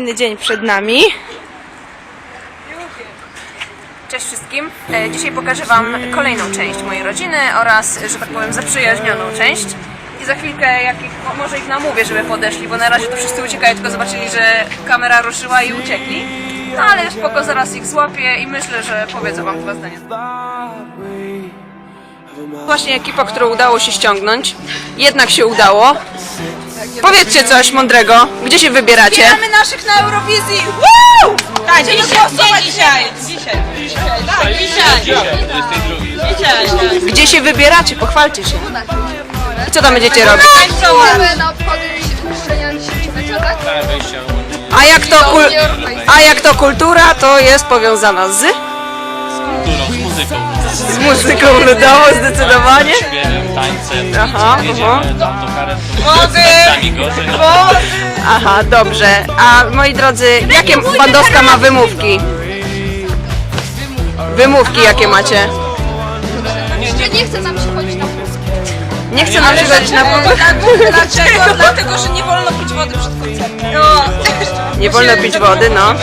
Inny dzień przed nami. Cześć wszystkim. E, Dzisiaj pokażę Wam kolejną część mojej rodziny oraz, że tak powiem, zaprzyjaźnioną część. I za chwilkę, jak ich, mo- może ich namówię, żeby podeszli, bo na razie to wszyscy uciekają, tylko zobaczyli, że kamera ruszyła i uciekli. No ale spoko, zaraz ich złapię i myślę, że powiedzą Wam dwa zdania. Właśnie ekipa, którą udało się ściągnąć. Jednak się udało. Powiedzcie coś mądrego. Gdzie się wybieracie? Mamy naszych na Eurowizji! Woo! Tak, dzisiaj, dzisiaj, dzisiaj, dzisiaj, dzisiaj, tak, dzisiaj, dzisiaj, Gdzie się wybieracie? Pochwalcie się. I co tam będziecie robić? Idziemy na obchody uczczenia dziesięciolecia, tak? A jak to, kul... A jak to kultura, to jest powiązana z, kulturą, z muzyką, z muzyką ludową zdecydowanie. Aha, Jedziemy aha. autokarem, to tańcami gorzej. Aha, dobrze. A moi drodzy, jakie bandowska ma wymówki? Wymówki jakie macie? Że nie chce nam się chodzić na wóz. Nie chcę nam przychodzić na powód. Dlaczego? Dlatego, że nie wolno pić wody przed koncertem. No. Nie wolno pić wody, no.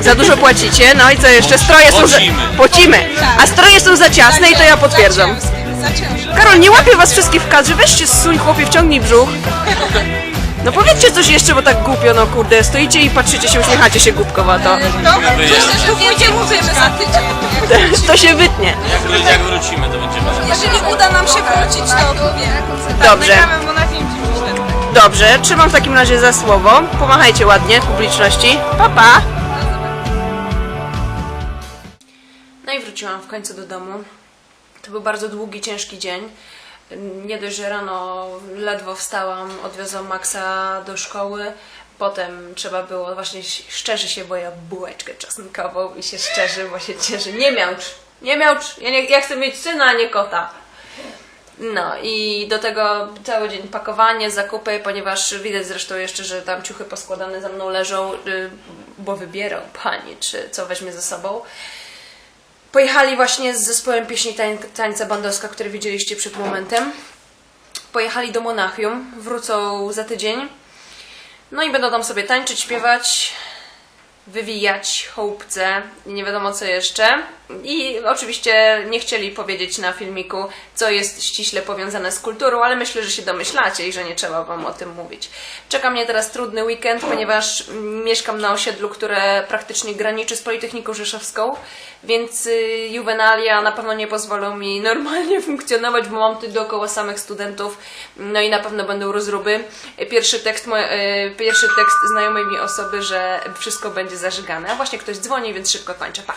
Za dużo płacicie, no i co jeszcze? Stroje są za... Płacimy. A stroje są za ciasne i to ja potwierdzam. Za ciężko. Karol, nie łapię was wszystkich w kadrze, weźcie zsuń chłopie, wciągnij brzuch. No powiedzcie coś jeszcze, bo tak głupio, no kurde, stoicie i patrzycie się, uśmiechacie się głupkowato. Dobra, myślę, że pójdzie mówimy za tydzień. To się wytnie. Jak, jak wrócimy, to będziemy. Jeżeli uda nam się wrócić, to. Dobrze, Nagramy, na film ci wtedy. dobrze, trzymam w takim razie za słowo. Pomachajcie ładnie publiczności. Pa, pa. No i wróciłam w końcu do domu. To był bardzo długi, ciężki dzień. Nie dość, że rano ledwo wstałam, odwiozłam Maxa do szkoły. Potem trzeba było właśnie szczerzy się, bo ja bułeczkę czosnkową i się szczerzy, bo się cieszy. Nie miałcz, nie miałcz. Ja, nie, ja chcę mieć syna, a nie kota. No i do tego cały dzień pakowanie, zakupy, ponieważ widać zresztą jeszcze, że tam ciuchy poskładane za mną leżą, y, bo wybierał pani, czy co weźmie ze sobą. Pojechali właśnie z zespołem pieśni tań, tańca bandowska, który widzieliście przed momentem. Pojechali do Monachium, wrócą za tydzień. No i będą tam sobie tańczyć, śpiewać, wywijać chołupce i nie wiadomo co jeszcze. I oczywiście nie chcieli powiedzieć na filmiku, co jest ściśle powiązane z kulturą, ale myślę, że się domyślacie i że nie trzeba Wam o tym mówić. Czeka mnie teraz trudny weekend, ponieważ mieszkam na osiedlu, które praktycznie graniczy z Politechniką Rzeszowską, więc y, juwenalia na pewno nie pozwolą mi normalnie funkcjonować, bo mam tu dookoła samych studentów, no i na pewno będą rozruby. Pierwszy tekst, y, pierwszy tekst znajomej mi osoby, że wszystko będzie zażygane. A właśnie ktoś dzwoni, więc szybko kończę. Pa!